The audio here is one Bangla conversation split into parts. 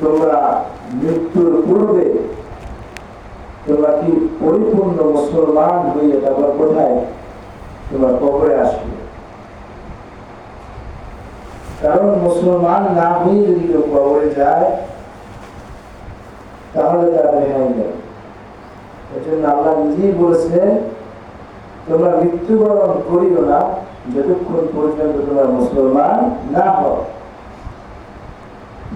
তোমরা মৃত্যুর পূর্বে তোমরা কি পরিপূর্ণ মুসলমান হয়ে তারপর কোথায়? তোমরা কবরে আসবে। কারণ মুসলমান না হয়ে যদি কেউ কবরে যায়, তাহলে তার এজন্য আল্লাহ নিজেই বলেছেন, তোমরা মৃত্যুবরণ করিও না, যতক্ষণ পর্যন্ত তোমরা মুসলমান না হও।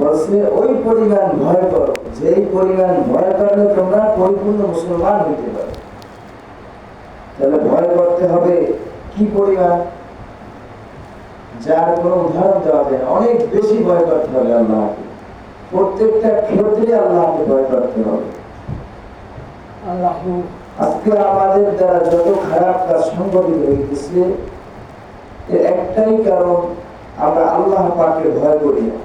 বলছে ওই পরিমাণ ভয় করো যেই পরিমাণ ভয় করলে তোমরা পরিপূর্ণ মুসলমান হইতে পারো। তাহলে ভয় করতে হবে কি পরিমাণ? যার কোনো উদাহরণ দেওয়া যায় না। অনেক বেশি ভয় করতে হবে আল্লাহকে। প্রত্যেকটা ক্ষেত্রে আল্লাহকে ভয় করতে হবে। আজকে আমাদের দ্বারা যত খারাপ কাজ সংগঠিত হইতেছে এর একটাই কারণ আমরা আল্লাহ পাকে ভয় করি না।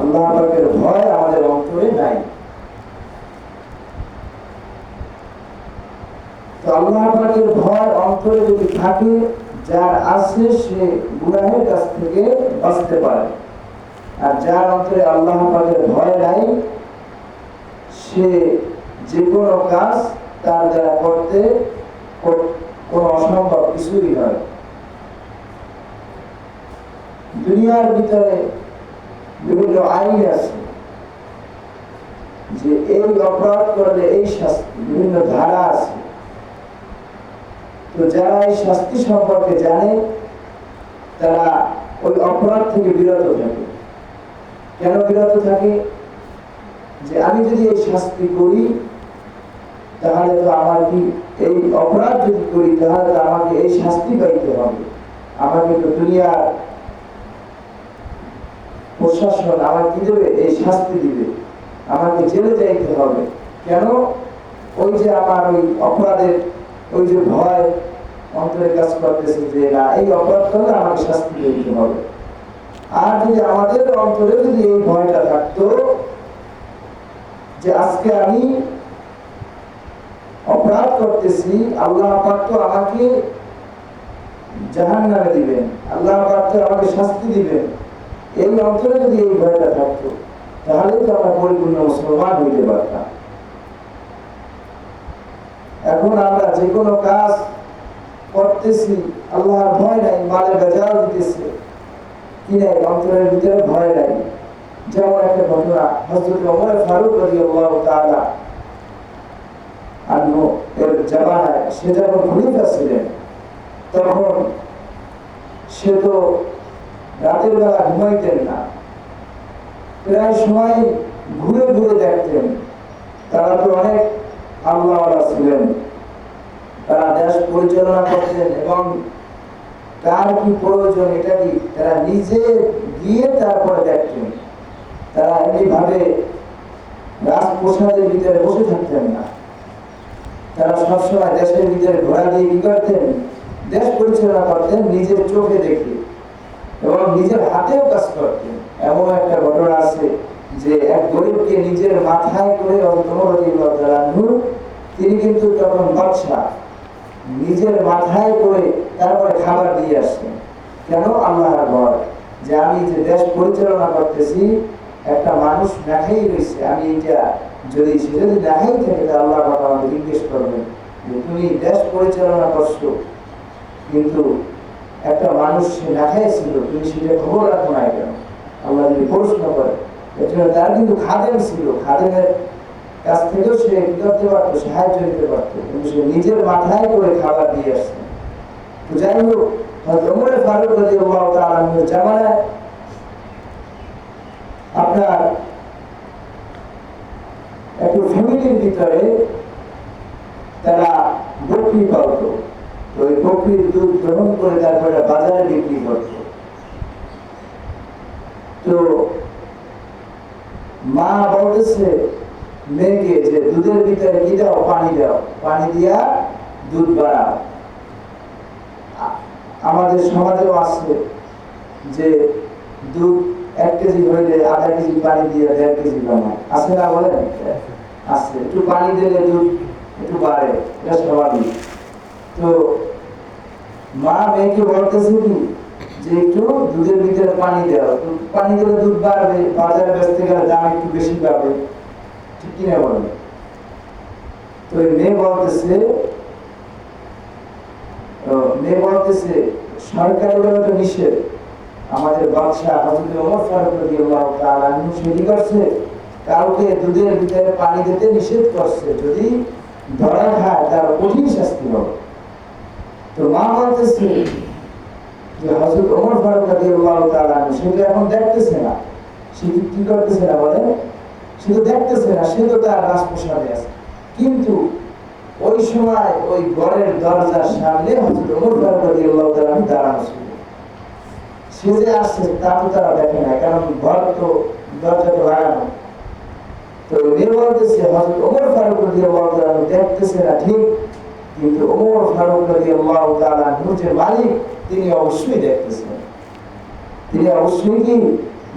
আল্লাহ পাকের ভয় আমাদের অন্তরে নাই। আল্লাহ পাকের ভয় অন্তরে যদি থাকে, যার আছে সে গুনাহের কাছ থেকে বাঁচতে পারে। আর যার অন্তরে আল্লাহ পাকের ভয় নাই, সে যে কোনো কাজ তার দ্বারা করতে কোনো অসম্ভব কিছুই নয়। দুনিয়ার ভিতরে বিভিন্ন আইন আছে, যে এই অপরাধ করলে এই শাস্তি, বিভিন্ন ধারা আছে। তো যারা এই শাস্তি সম্পর্কে জানে, তারা ওই অপরাধ থেকে বিরত থাকে। কেন বিরত থাকে? যে আমি যদি এই শাস্তি করি, তাহলে তো আমার কি এই অপরাধ যদি করি, তাহলে তো আমাকে এই শাস্তি পাইতে হবে। আমাকে তো দুনিয়ার প্রশাসন আমার কি দেবে এই শাস্তি দিবে। আমাকে জেলে যাইতে হবে। কেন? ওই যে আমার ওই অপরাধের, ওই যে ভয় অন্তরে কাজ করতেছে যে না, এই অপরাধ করলে আমাকে শাস্তি দিতে হবে। আর যদি আমাদের অন্তরে যদি এই ভয়টা থাকতো যে আজকে আমি অপরাধ করতেছি, আল্লাহ তো আমাকে জাহান নামে দিবেন। আল্লাহ তো আমাকে শাস্তি দিবেন। এই অন্তরে যদি এই ভয়টা থাকতো তাহলে তো আমরা পরিপূর্ণ মুসলমান হইতে পারতাম। এখন আমরা যে কোনো কাজ করতেছি, আল্লাহর ভয় নাই মালে বেজাল দিতেছে। কি নাই অন্তরের ভিতরে ভয় নাই। যেমন একটা ঘটনা হজরত ওমর ফারুক রাদিয়াল্লাহু তাআলা আনহু, এর জামানায়, সে যখন খলিফা ছিলেন, তখন সে তো রাতের বেলা ঘুমাইতেন না। প্রায় সময় ঘুরে ঘুরে দেখতেন। তারা তো অনেক আল্লাহওয়ালা ছিলেন। তারা দেশ পরিচালনা করতেন এবং কার কি প্রয়োজন এটা কি তারা নিজে গিয়ে তারপরে দেখতেন। তারা এমনিভাবে রাজপ্রসাদের ভিতরে বসে থাকতেন না। তারা সবসময় দেশের ভিতরে ঘোরা দিয়ে কি করতেন? দেশ পরিচালনা করতেন, নিজের চোখে দেখে। এবং নিজের হাতেও কাজ করতেন। এমন একটা ঘটনা আছে যে এক গরিবকে নিজের মাথায় করে তিনি কিন্তু তখন বাদশাহ। নিজের মাথায় করে তারপরে খাবার দিয়ে আসছেন কেন? আল্লাহর ভয় যে আমি যে দেশ পরিচালনা করতেছি, একটা মানুষ দেখাই রয়েছে। আমি এটা যদি, সে যদি দেখাই থাকে তাহলে আল্লাহ আমাকে জিজ্ঞেস করবেন যে, তুমি দেশ পরিচালনা করছ, কিন্তু একটা মানুষ সে দেখাই ছিল তুমি সেটা খবর রাখো না কেন? আল্লাহ যদি প্রশ্ন করে তার কিন্তু খাদেম ছিল। খাদেমের কাছ থেকেও সে কি করতে পারতো, সাহায্য নিতে পারতো, কিন্তু সে নিজের মাথায় করে খাবার দিয়ে আসছে। তো যাই হোক জামানায় আপনার একটু ফ্যামিলির ভিতরে তারা বকরি তো ওই বকরির দুধ গ্রহণ করে তারপরে বাজারে বিক্রি করত তো মা বলতেছে মেয়েকে যে দুধের ভিতরে কি দাও পানি দাও পানি দিয়া দুধ বাড়াও আমাদের সমাজেও আছে যে দুধ এক কেজি হইলে আধা কেজি পানি দিয়ে দেড় কেজি বানায়। আছে না বলেন? আছে। একটু পানি দিলে দুধ একটু বাড়ে। এটা স্বাভাবিক। তো মা মেয়েকে বলতেছে কি যে একটু দুধের ভিতরে পানি দেওয়া পানি দিলে দুধ বাড়বে, বাজারে বেচতে গেলে দাম একটু বেশি পাবে ঠিক কিনা বলেন তো মেয়ে বলতেছে মেয়ে বলতেছে সরকারি ভাবে তো নিষেধ। আমাদের বাদশাহ হযরত ওমর ফারুক রাদিয়াল্লাহু তাআলা আনহু সেটি করছে। কাউকে দুধের ভিতরে পানি দিতে নিষেধ করছে। যদি ধরা খায় তার কঠিন শাস্তি হবে। তো মা বলতেছে যে হযরত ওমর ফারুক রাদিয়াল্লাহু তাআলা আনহু সেটা এখন দেখতেছে না। সে কি- করতেছে না বলে? সে তো দেখতেছে না, সে তো তার রাজপ্রসাদে আছে। কিন্তু ওই সময় ওই ঘরের দরজার সামনে হযরত ওমর ফারুক রাদিয়াল্লাহু তাআলা আনহু দাঁড়ানো ছিল। সে যে আসছে, তা তো তারা দেখে না, কারণ ঘর তো দরজা তো লাগানো তো বলতেছে, হযরত ওমর ফারুক তাআলা আনহু দেখতেছে না, ঠিক কিন্তু ওমর ফারুক রাদিয়াল্লাহু তাআলা আনহু যে মালিক, তিনি অবশ্যই দেখতেছেন। তিনি অবশ্যই কি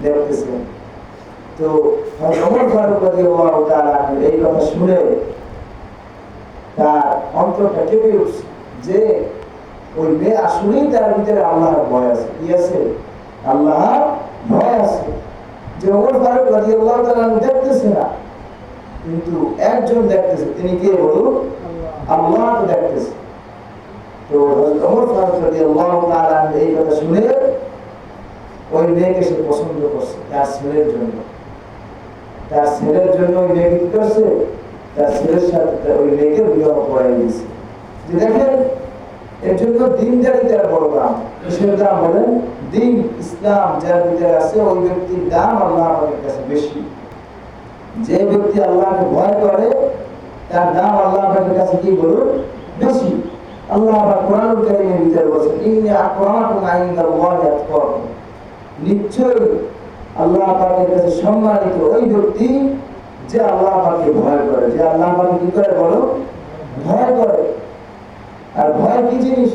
দেখতেছেন। তো ওমর ফারুক রাদিয়াল্লাহু তাআলা আনহু এই কথা শুনে তার অন্তরটা কেঁপে উঠছে যে ওই মেয়ে আসলেই তার ভিতরে আল্লাহর ভয় আছে। কি আছে? আল্লাহর ভয় আছে। যে ওমর ফারুক রাদিয়াল্লাহু তাআলা আনহু দেখতেছে না, কিন্তু একজন দেখতেছে। তিনি কে বলুন? আল্লাহ দেখতেছে। তো ওমর ফারুক রাদিয়াল্লাহু তাআলা আনহু এই কথা শুনে ওই মেয়েকে সে পছন্দ করছে, তার ছেলের জন্য। তার ছেলের জন্য ওই মেয়েকে কি করছে? তার ছেলের সাথে ওই মেয়েকে বিবাহ করাই দিয়েছে। যে দেখেন, এর জন্য দিনদারি তার বড় দাম। কিসের দাম বলেন দিন, ইসলাম যার ভিতরে আছে, ওই ব্যক্তির দাম আল্লাহ আমাদের কাছে বেশি। যে ব্যক্তি আল্লাহকে ভয় করে তার দাম আল্লাহ আপনাদের কাছে কি বলুন? বেশি। আল্লাহ আবার কোরআন কারিমের ভিতরে বলছেন, ইন্নি আকরামাকুম ইনদাল্লাহি আতকাকুম নিশ্চয়ই আল্লাহ পাকের কাছে সম্মানিত ওই ব্যক্তি যে আল্লাহ পাককে ভয় করে। যে আল্লাহ আপনাকে কি করে বলো? ভয় করে। আর ভয় কি জিনিস?